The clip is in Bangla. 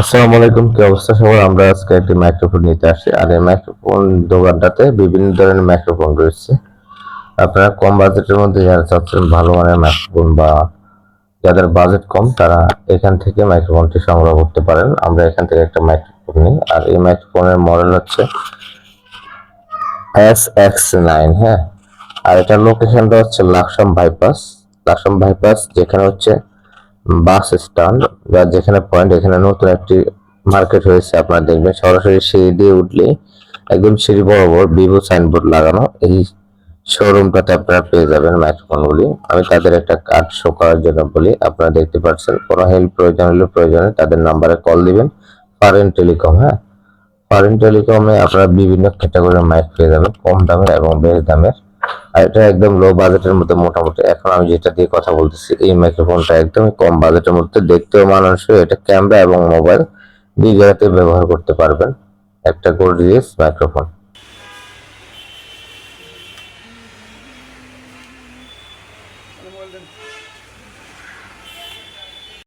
আসসালামু আলাইকুম, কি অবস্থা সবার? আমরা আজকে একটি মাইক্রোফোন নিতে আসি আর এই মাইক্রোফোন দোকানটাতে বিভিন্ন ধরনের মাইক্রোফোন রয়েছে। আপনারা কম বাজেটের মধ্যে যারা চাচ্ছেন ভালো মানের মাইক্রোফোন বা যাদের বাজেট কম, তারা এখান থেকে মাইক্রোফোনটি সংগ্রহ করতে পারেন। আমরা এখান থেকে একটা মাইক্রোফোন নিই আর এই মাইক্রোফোনের মডেল হচ্ছে এস এক্স নাইন হ্যাঁ? আর এটার লোকেশনটা হচ্ছে লাকসাম বাইপাস লাকসাম বাইপাস যেখানে হচ্ছে বাস স্ট্যান্ড বা যেখানে পয়েন্ট এখানে নতুন একটি মার্কেট হয়েছে, আপনারা দেখবেন। সরাসরি সিঁড়ি দিয়ে উঠলে একদম সিঁড়ি বরাবর ভিভো সাইনবোর্ড লাগানো। এই শোরুমটাতে আপনারা পেয়ে যাবেন মাইক্রোফোনগুলি আমি তাদের একটা কার্ড শো করার জন্য বলি, আপনারা দেখতে পাচ্ছেন, কোনো হেল্প প্রয়োজন হলে প্রয়োজনে তাদের নাম্বারে কল দিবেন। ফরেন টেলিকম হ্যাঁ? ফরেন টেলিকমে আপনারা বিভিন্ন ক্যাটাগরির মাইক পেয়ে যাবেন, কম দামের এবং বেশ দামের। আর এটা একদম লো বাজেটের মধ্যে মোটামুটি। এখন আমি যেটা দিয়ে কথা বলতেছি, এই মাইক্রোফোনটা একদমই কম বাজেটের মধ্যে। দেখতেও মানানসই এটা ক্যামেরা এবং মোবাইল দুই জায়গাতে ব্যবহার করতে পারবেন। একটা গোল্ডিয়াস মাইক্রোফোন